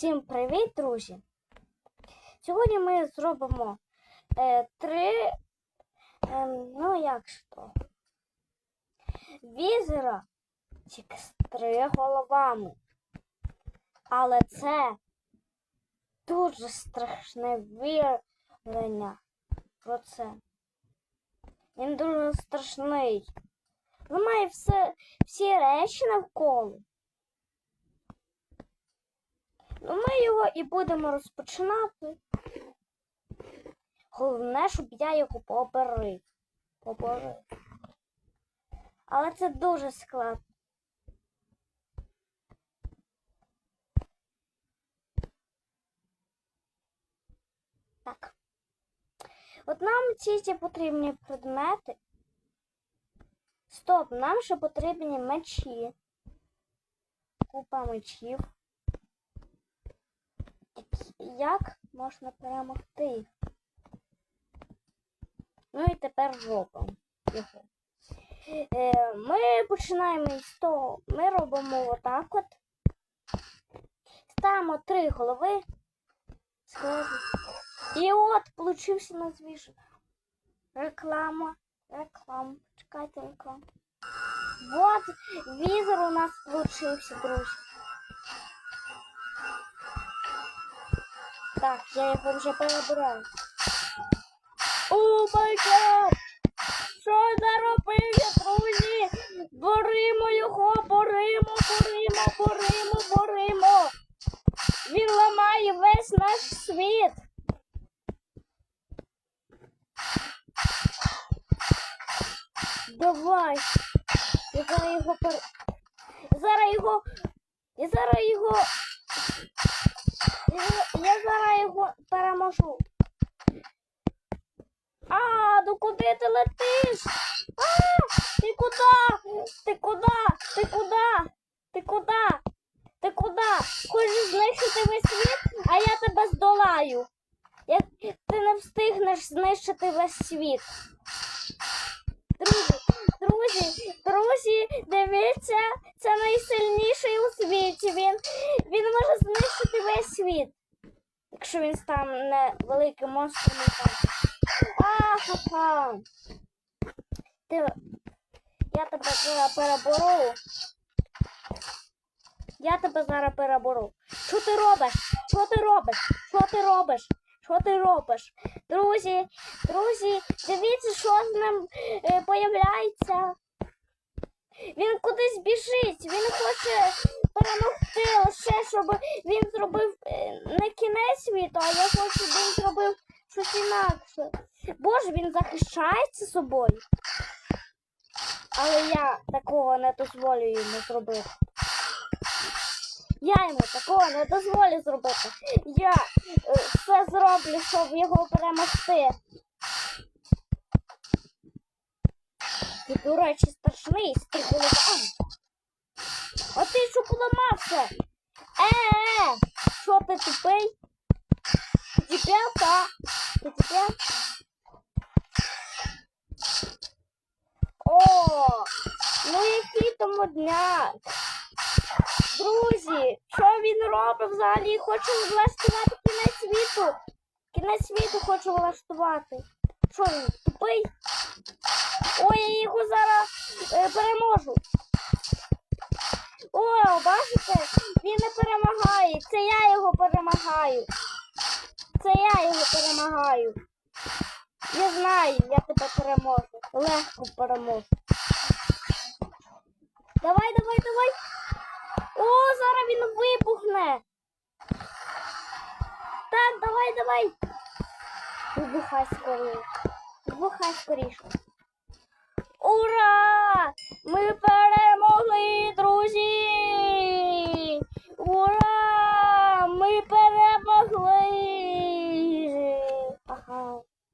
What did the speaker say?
Всім привіт, друзі! Сьогодні ми зробимо е, три, е, ну як що, візера тільки з три головами. Але це дуже страшне вірення про це. Він дуже страшний. Ламає все, всі речі навколо. Ну, ми його і будемо розпочинати. Головне, щоб я його поборив. Поборив. Але це дуже складно. Так. От нам ці потрібні предмети. Стоп, нам ще потрібні мечі. Купа мечів. Як можна перемогти? Ну і тепер робимо. Е, ми починаємо із того. Ми робимо отак от. Ставимо три голови. І от получився на звіж. Реклама. Реклама. Чекайте реклама. Вот візор у нас получився, друзі. Так, я його вже перебираю. О май гад! Що я наробив я, друзі? Боримо його, боримо, боримо, боримо, боримо. Він ламає весь наш світ. Давай. Я зараз його пер... Зараз його. Я зараз його. Я, я зараз його переможу. А, ну куди ти летиш? А, ти куди? Ти куди? Ти куди? Ти куди? Ти куди? Хочеш знищити весь світ, а я тебе здолаю. Як ти не встигнеш знищити весь світ. Друзі, друзі, друзі, дивіться, це найсильніший у світі. Він, він може знищити весь світ. Якщо він стане великим монстром Ахаха. Ти, я тебе зараз перебору. Я тебе зараз перебору. Що ти робиш? Що ти робиш? Що ти робиш? Що ти робиш? Друзі, друзі, дивіться, що з ним е, появляється. Він кудись біжить, він хоче перемогти лише, щоб він зробив е, не кінець світу, а я хочу, щоб він зробив щось інакше. Боже, він захищається собою. Але я такого не дозволю йому зробити. Я йому такого не дозволю зробити. Я е, все зроблю, щоб його перемогти. Ти, до речі, страшний голова. А ти що поламався? Е-е-е! Що ти тупий? Ти тепер, та? Ти тепер? О, ну який тому дняк. Друзі, що він робить взагалі? Хочу влаштувати кінець світу. Кінець світу хочу влаштувати. Що він, тупий? Ой, я його зараз е, переможу. О, бачите, він не перемагає. Це я його перемагаю. Це я його перемагаю. Я знаю, я тебе переможу. Легко переможу. Давай, давай, давай. О, зараз він вибухне. Так, давай, давай. Вибухай скоріше. Вибухай скоріше. Ура! Ми перемогли!